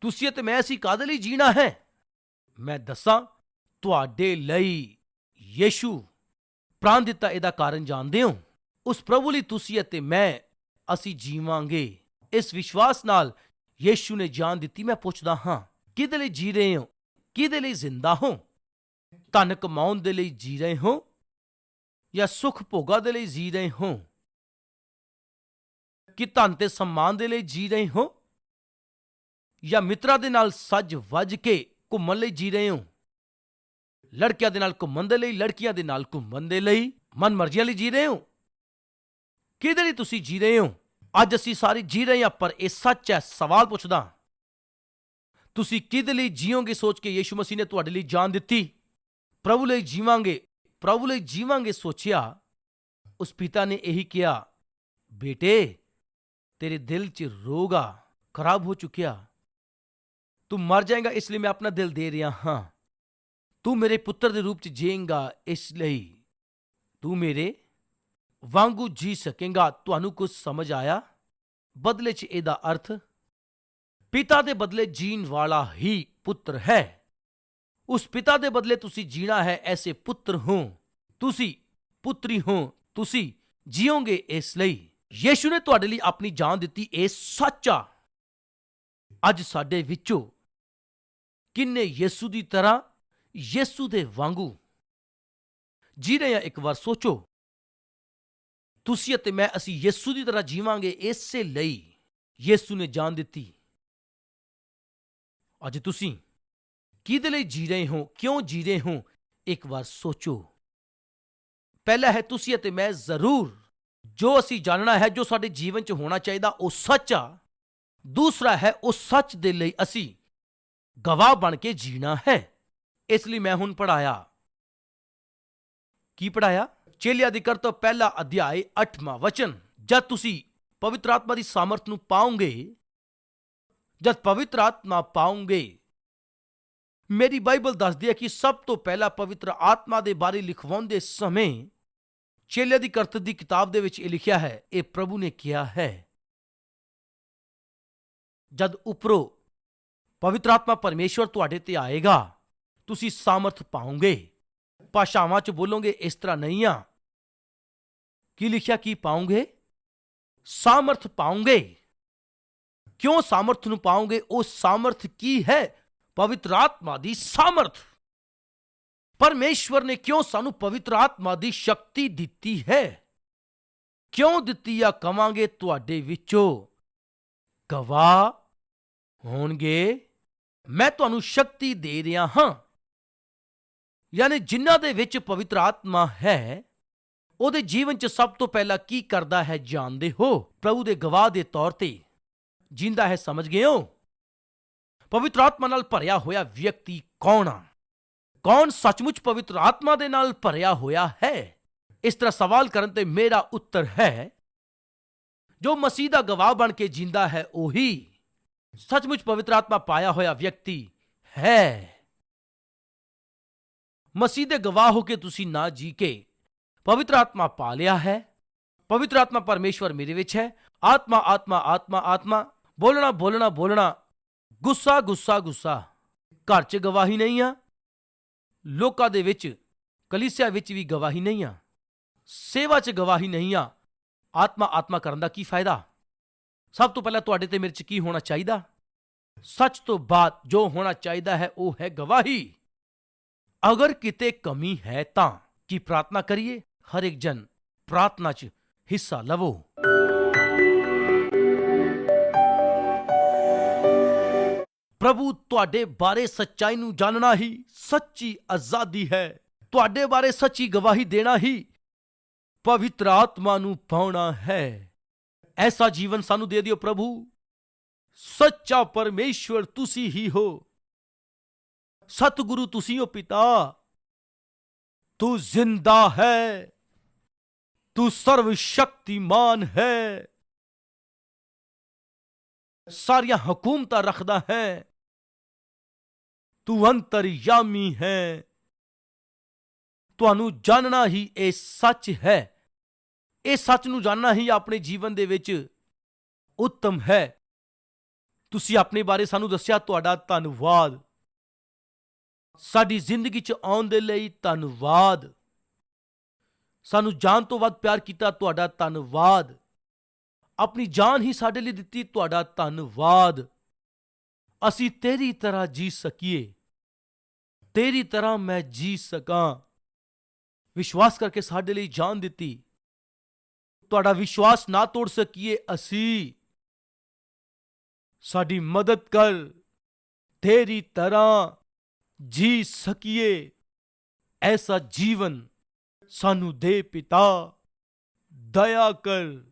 ਤੁਸੀਂ ਅਤੇ ਮੈਂ ਅਸੀਂ ਕਾਦੇ ਲਈ ਜੀਣਾ ਹੈ? ਮੈਂ ਦੱਸਾਂ, ਤੁਹਾਡੇ ਲਈ ਯੀਸ਼ੂ ਪ੍ਰਾਣ ਦਿੱਤਾ ਇਹਦਾ ਕਾਰਨ ਜਾਣਦੇ ਹੋ? ਉਸ ਪ੍ਰਭੂ ਲਈ ਤੁਸੀਂ ਅਤੇ ਮੈਂ, ਅਸੀਂ ਜੀਵਾਂਗੇ। ਇਸ ਵਿਸ਼ਵਾਸ ਨਾਲ ਯੀਸ਼ੂ ਨੇ ਜਾਨ ਦਿੱਤੀ, ਮੈਂ ਪੁੱਛਦਾ ਹਾਂ, ਕਿਹਦੇ ਲਈ ਜੀ ਰਹੇ ਹੋ? ਕਿਹਦੇ ਲਈ ਜ਼ਿੰਦਾ ਹੋ? ਧਨ ਕਮਾਉਣ ਦੇ ਲਈ ਜੀ ਰਹੇ ਹੋ? ਜਾਂ ਸੁਖ ਭੋਗਾ ਦੇ ਲਈ ਜੀ ਰਹੇ ਹੋ? ਕਿ ਧਨ ਤੇ ਸਨਮਾਨ ਦੇ ਲਈ ਜੀ ਰਹੇ ਹੋ? ਜਾਂ ਮਿੱਤਰਾਂ ਦੇ ਨਾਲ ਸੱਜ ਵੱਜ ਕੇ ਘੁੰਮਣ ਲਈ ਜੀ ਰਹੇ ਹੋ? ਲੜਕਿਆਂ ਦੇ ਨਾਲ ਘੁੰਮਣ ਦੇ ਲਈ, ਲੜਕੀਆਂ ਦੇ ਨਾਲ ਘੁੰਮਣ ਦੇ ਲਈ, ਮਨ ਮਰਜ਼ੀਆਂ ਲਈ ਜੀ ਰਹੇ ਹੋ? ਕਿਹਦੇ ਲਈ ਤੁਸੀਂ ਜੀ ਰਹੇ ਹੋ? ਅੱਜ ਅਸੀਂ ਸਾਰੇ ਜੀ ਰਹੇ ਹਾਂ, ਪਰ ਇਹ ਸੱਚ ਹੈ, ਸਵਾਲ ਪੁੱਛਦਾ ਤੁਸੀਂ ਕਿਹਦੇ ਲਈ ਜੀਓਗੇ ਸੋਚ ਕੇ ਯੀਸ਼ੂ ਮਸੀਹ ਨੇ ਤੁਹਾਡੇ ਲਈ ਜਾਨ ਦਿੱਤੀ? ਪ੍ਰਭੂ ਲਈ ਜੀਵਾਂਗੇ, ਪ੍ਰਭੂ ਲਈ ਜੀਵਾਂਗੇ ਸੋਚਿਆ। ਉਸ ਪਿਤਾ ਨੇ ਇਹੀ ਕਿਹਾ, ਬੇਟੇ, ਤੇਰੇ ਦਿਲ 'ਚ ਰੋਗਾ ਖਰਾਬ ਹੋ ਚੁੱਕਿਆ। ਤੂੰ ਮਰ ਜਾਏਗਾ, ਇਸ ਲਈ ਮੈਂ ਆਪਣਾ ਦਿਲ ਦੇ ਰਿਹਾ ਹਾਂ। ਤੂੰ ਮੇਰੇ ਪੁੱਤਰ ਦੇ ਰੂਪ 'ਚ ਜੀਏਂਗਾ, ਇਸ ਲਈ ਤੂੰ ਮੇਰੇ ਵਾਂਗੂ ਜੀ ਸਕੇਗਾ। ਤੁਹਾਨੂੰ ਕੁਝ ਸਮਝ ਆਇਆ? ਬਦਲੇ 'ਚ ਇਹਦਾ ਅਰਥ, ਪਿਤਾ ਦੇ ਬਦਲੇ ਜੀਣ ਵਾਲਾ ਹੀ ਪੁੱਤਰ ਹੈ। ਉਸ ਪਿਤਾ ਦੇ ਬਦਲੇ ਤੁਸੀਂ ਜੀਣਾ ਹੈ, ਐਸੇ ਪੁੱਤਰ ਹੋ। ਤੁਸੀਂ ਪੁੱਤਰੀ ਹੋ, ਤੁਸੀਂ ਜੀਓਗੇ ਇਸ ਲਈ। ਯੀਸ਼ੂ ਨੇ ਤੁਹਾਡੇ ਲਈ ਆਪਣੀ ਜਾਨ ਦਿੱਤੀ, ਇਹ ਸੱਚਾ ਅੱਜ ਸਾਡੇ ਵਿੱਚੋਂ ਕਿੰਨੇ ਯੀਸ਼ੂ ਦੀ ਤਰ੍ਹਾਂ ਯੀਸ਼ੂ ਦੇ ਵਾਂਗੂ। ਜੀ ਰਹੇ ਆ ਇੱਕ ਵਾਰ ਸੋਚੋ, ਤੁਸੀਂ ਅਤੇ ਮੈਂ ਅਸੀਂ ਯੀਸ਼ੂ ਦੀ ਤਰ੍ਹਾਂ ਜੀਵਾਂਗੇ ਇਸੇ ਲਈ ਯੀਸ਼ੂ ਨੇ ਜਾਨ ਦਿੱਤੀ। ਅੱਜ ਤੁਸੀਂ ਕਿਹਦੇ ਲਈ ਜੀ ਰਹੇ ਹੋ, ਕਿਉਂ ਜੀ ਰਹੇ ਹੋ? ਇੱਕ ਵਾਰ ਸੋਚੋ। ਪਹਿਲਾ ਹੈ ਤੁਸੀਂ ਅਤੇ ਮੈਂ ਜ਼ਰੂਰ ਜੋ ਅਸੀਂ ਜਾਣਨਾ ਹੈ, ਜੋ ਸਾਡੇ ਜੀਵਨ 'ਚ ਹੋਣਾ ਚਾਹੀਦਾ, ਉਹ ਸੱਚ ਆ। ਦੂਸਰਾ ਹੈ ਉਹ ਸੱਚ ਦੇ ਲਈ ਅਸੀਂ ਗਵਾਹ ਬਣ ਕੇ ਜੀਣਾ ਹੈ। ਇਸ ਲਈ ਮੈਂ ਹੁਣ ਪੜਾਇਆ ਕੀ ਪੜਾਇਆ ਚੇਲਿਆਂ ਦੀ ਕਰ ਤੋਂ ਪਹਿਲਾ ਅਧਿਆਇ 8ਵਾਂ ਵਚਨ। ਜਦ ਤੁਸੀਂ ਪਵਿੱਤਰ ਆਤਮਾ ਦੀ ਸਾਮਰਥ ਨੂੰ ਪਾਓਗੇ, ਜਦ ਪਵਿੱਤਰ ਆਤਮਾ ਪਾਉਂਗੇ ਮੇਰੀ ਬਾਈਬਲ ਦੱਸਦੀ ਹੈ ਕਿ ਸਭ ਤੋਂ ਪਹਿਲਾਂ ਪਵਿੱਤਰ ਆਤਮਾ ਦੇ ਬਾਰੇ ਲਿਖਵਾਉਂਦੇ ਸਮੇਂ ਚੇਲਿਆਂ ਦੀ ਕਰਤ ਦੀ ਕਿਤਾਬ ਦੇ ਵਿੱਚ ਇਹ ਲਿਖਿਆ ਹੈ, ਇਹ ਪ੍ਰਭੂ ਨੇ ਕਿਹਾ ਹੈ। ਜਦ ਉਪਰੋਂ ਪਵਿੱਤਰ ਆਤਮਾ ਪਰਮੇਸ਼ਵਰ ਤੁਹਾਡੇ ਤੇ ਆਏਗਾ। ਤੁਸੀਂ ਸਾਮਰਥ ਪਾਓਗੇ। ਭਾਸ਼ਾਵਾਂ 'ਚ ਬੋਲੋਗੇ, ਇਸ ਤਰ੍ਹਾਂ ਨਹੀਂ ਆ। ਕੀ ਲਿਖਿਆ, ਕੀ ਪਾਓਗੇ? ਸਾਮਰਥ ਪਾਓਗੇ। ਕਿਉਂ ਸਾਮਰਥ ਨੂੰ ਪਾਓਗੇ? ਉਹ ਸਾਮਰਥ ਕੀ ਹੈ? ਪਵਿੱਤਰ ਆਤਮਾ ਦੀ ਸਾਮਰਥ। ਪਰਮੇਸ਼ਵਰ ਨੇ ਕਿਉਂ ਸਾਨੂੰ ਪਵਿੱਤਰ ਆਤਮਾ ਦੀ ਸ਼ਕਤੀ ਦਿੱਤੀ ਹੈ? ਕਿਉਂ ਦਿੱਤੀ ਆ ਕਵਾਂਗੇ ਤੁਹਾਡੇ ਵਿੱਚੋਂ? ਗਵਾ ਹੋਣਗੇ। ਮੈਂ ਤੁਹਾਨੂੰ ਸ਼ਕਤੀ ਦੇ ਰਿਹਾ ਹਾਂ। ਯਾਨੀ ਜਿਨ੍ਹਾਂ ਦੇ ਵਿੱਚ ਪਵਿੱਤਰ ਆਤਮਾ ਹੈ, ਉਹਦੇ ਜੀਵਨ 'ਚ ਸਭ ਤੋਂ ਪਹਿਲਾਂ ਕੀ ਕਰਦਾ ਹੈ ਜਾਣਦੇ ਹੋ? ਪ੍ਰਭੂ ਦੇ ਗਵਾਹ ਦੇ ਤੌਰ ਤੇ। ਜਿੰਦਾ ਹੈ ਸਮਝ ਗਏ ਹੋ? ਪਵਿੱਤਰ ਆਤਮਾ ਨਾਲ ਭਰਿਆ ਹੋਇਆ ਵਿਅਕਤੀ ਕੌਣ ਆ? ਕੌਣ ਸੱਚਮੁੱਚ ਪਵਿੱਤਰ ਆਤਮਾ ਦੇ ਨਾਲ ਭਰਿਆ ਹੋਇਆ ਹੈ? ਇਸ ਤਰ੍ਹਾਂ ਸਵਾਲ ਕਰਨ ਤੇ ਮੇਰਾ ਉੱਤਰ ਹੈ, ਜੋ ਮਸੀਹ ਦਾ ਗਵਾਹ ਬਣ ਕੇ ਜਿੰਦਾ ਹੈ ਉਹੀ। ਸੱਚਮੁੱਚ ਪਵਿੱਤਰ ਆਤਮਾ ਪਾਇਆ ਹੋਇਆ ਵਿਅਕਤੀ ਹੈ ਮਸੀਹ ਦੇ ਗਵਾਹ ਹੋ ਕੇ ਤੁਸੀਂ ਨਾ ਜੀ ਕੇ ਪਵਿੱਤਰ ਆਤਮਾ ਪਾ ਲਿਆ ਹੈ ਪਵਿੱਤਰ ਆਤਮਾ ਪਰਮੇਸ਼ਵਰ ਮੇਰੇ ਵਿੱਚ ਹੈ ਆਤਮਾ ਆਤਮਾ ਆਤਮਾ ਆਤਮਾ ਬੋਲਣਾ ਬੋਲਣਾ ਬੋਲਣਾ ਗੁੱਸਾ ਗੁੱਸਾ ਗੁੱਸਾ ਘਰ 'ਚ ਗਵਾਹੀ ਨਹੀਂ ਆ ਲੋਕਾਂ ਦੇ ਵਿੱਚ ਕਲੀਸਿਆ ਵਿੱਚ ਵੀ ਗਵਾਹੀ ਨਹੀਂ ਆ ਸੇਵਾ 'ਚ ਗਵਾਹੀ ਨਹੀਂ ਆ ਆਤਮਾ ਆਤਮਾ ਕਰਨ ਦਾ ਕੀ ਫਾਇਦਾ ਸਭ ਤੋਂ ਪਹਿਲਾਂ ਤੁਹਾਡੇ ਤੇ ਮੇਰੇ 'ਚ ਕੀ ਹੋਣਾ ਚਾਹੀਦਾ? ਸੱਚ ਤੋਂ ਬਾਅਦ ਜੋ ਹੋਣਾ ਚਾਹੀਦਾ ਹੈ, ਉਹ ਹੈ ਗਵਾਹੀ। ਅਗਰ ਕਿਤੇ ਕਮੀ ਹੈ ਤਾਂ ਕੀ ਪ੍ਰਾਰਥਨਾ ਕਰੀਏ? ਹਰ ਇੱਕ ਜਨ ਪ੍ਰਾਰਥਨਾ 'ਚ ਹਿੱਸਾ ਲਵੋ। ਪ੍ਰਭੂ, ਤੁਹਾਡੇ ਬਾਰੇ ਸੱਚਾਈ ਨੂੰ ਜਾਣਨਾ ਹੀ ਸੱਚੀ ਆਜ਼ਾਦੀ ਹੈ। ਤੁਹਾਡੇ ਬਾਰੇ ਸੱਚੀ ਗਵਾਹੀ ਦੇਣਾ ਹੀ ਪਵਿੱਤਰ ਆਤਮਾ ਨੂੰ ਪਾਉਣਾ ਹੈ। ਐਸਾ ਜੀਵਨ ਸਾਨੂੰ ਦੇ ਦਿਓ ਪ੍ਰਭੂ ਸੱਚਾ ਪਰਮੇਸ਼ਵਰ ਤੁਸੀਂ ਹੀ ਹੋ ਸਤਿਗੁਰੂ ਤੁਸੀਂ ਹੋ ਪਿਤਾ ਤੂੰ ਜ਼ਿੰਦਾ ਹੈ ਤੂੰ ਸਰਵ ਸ਼ਕਤੀਮਾਨ ਹੈ ਸਾਰੀਆਂ ਹਕੂਮਤਾਂ ਰੱਖਦਾ ਹੈ ਤੂੰ ਅੰਤਰਯਾਮੀ ਹੈ ਤੁਹਾਨੂੰ ਜਾਣਨਾ ਹੀ ਇਹ ਸੱਚ ਹੈ ਇਹ ਸੱਚ ਨੂੰ ਜਾਣਨਾ ਹੀ ਆਪਣੇ ਜੀਵਨ ਦੇ ਵਿੱਚ ਉੱਤਮ ਹੈ। ਤੁਸੀਂ ਆਪਣੇ ਬਾਰੇ ਸਾਨੂੰ ਦੱਸਿਆ, ਤੁਹਾਡਾ ਧੰਨਵਾਦ। ਸਾਡੀ ਜ਼ਿੰਦਗੀ 'ਚ ਆਉਣ ਦੇ ਲਈ ਧੰਨਵਾਦ। ਸਾਨੂੰ ਜਾਨ ਤੋਂ ਵੱਧ ਪਿਆਰ ਕੀਤਾ, ਤੁਹਾਡਾ ਧੰਨਵਾਦ। ਆਪਣੀ ਜਾਨ ਹੀ ਸਾਡੇ ਲਈ ਦਿੱਤੀ, ਤੁਹਾਡਾ ਧੰਨਵਾਦ। ਅਸੀਂ ਤੇਰੀ ਤਰ੍ਹਾਂ ਜੀ ਸਕੀਏ। ਤੇਰੀ ਤਰ੍ਹਾਂ ਮੈਂ ਜੀ ਸਕਾਂ। ਵਿਸ਼ਵਾਸ ਕਰਕੇ ਸਾਡੇ ਲਈ ਜਾਨ ਦਿੱਤੀ। ਤੁਹਾਡਾ ਵਿਸ਼ਵਾਸ ਨਾ ਤੋੜ ਸਕੀਏ ਅਸੀਂ। ਸਾਡੀ ਮਦਦ ਕਰ, ਤੇਰੀ ਤਰ੍ਹਾਂ ਜੀ ਸਕੀਏ। ਐਸਾ ਜੀਵਨ ਸਾਨੂੰ ਦੇ ਪਿਤਾ, ਦਇਆ ਕਰ।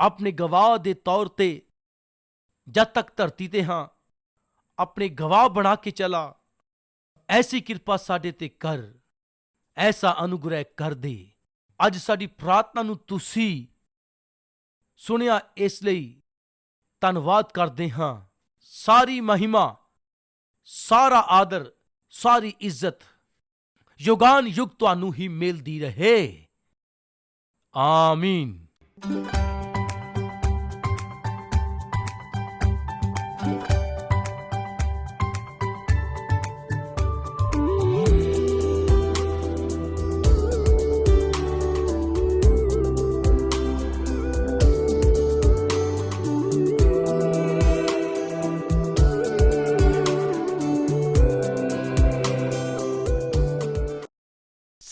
ਆਪਣੇ ਗਵਾਹ ਦੇ ਤੌਰ ਤੇ ਜਦ ਤੱਕ ਧਰਤੀ ਤੇ ਹਾਂ, ਆਪਣੇ ਗਵਾਹ ਬਣਾ ਕੇ ਚਲਾ। ਐਸੀ ਕਿਰਪਾ ਸਾਡੇ ਤੇ ਕਰ, ਐਸਾ ਅਨੁਗ੍ਰਹਿ ਕਰ ਦੇ। ਅੱਜ ਸਾਡੀ ਪ੍ਰਾਰਥਨਾ ਨੂੰ ਤੁਸੀਂ ਸੁਣਿਆ ਇਸ ਲਈ ਧੰਨਵਾਦ ਕਰਦੇ ਹਾਂ। ਸਾਰੀ ਮਹਿਮਾ, ਸਾਰਾ ਆਦਰ, ਸਾਰੀ ਇੱਜ਼ਤ ਯੁਗਾਨ ਯੁਗ ਤੁਹਾਨੂੰ ਹੀ ਮਿਲਦੀ ਰਹੇ। ਆਮੀਨ।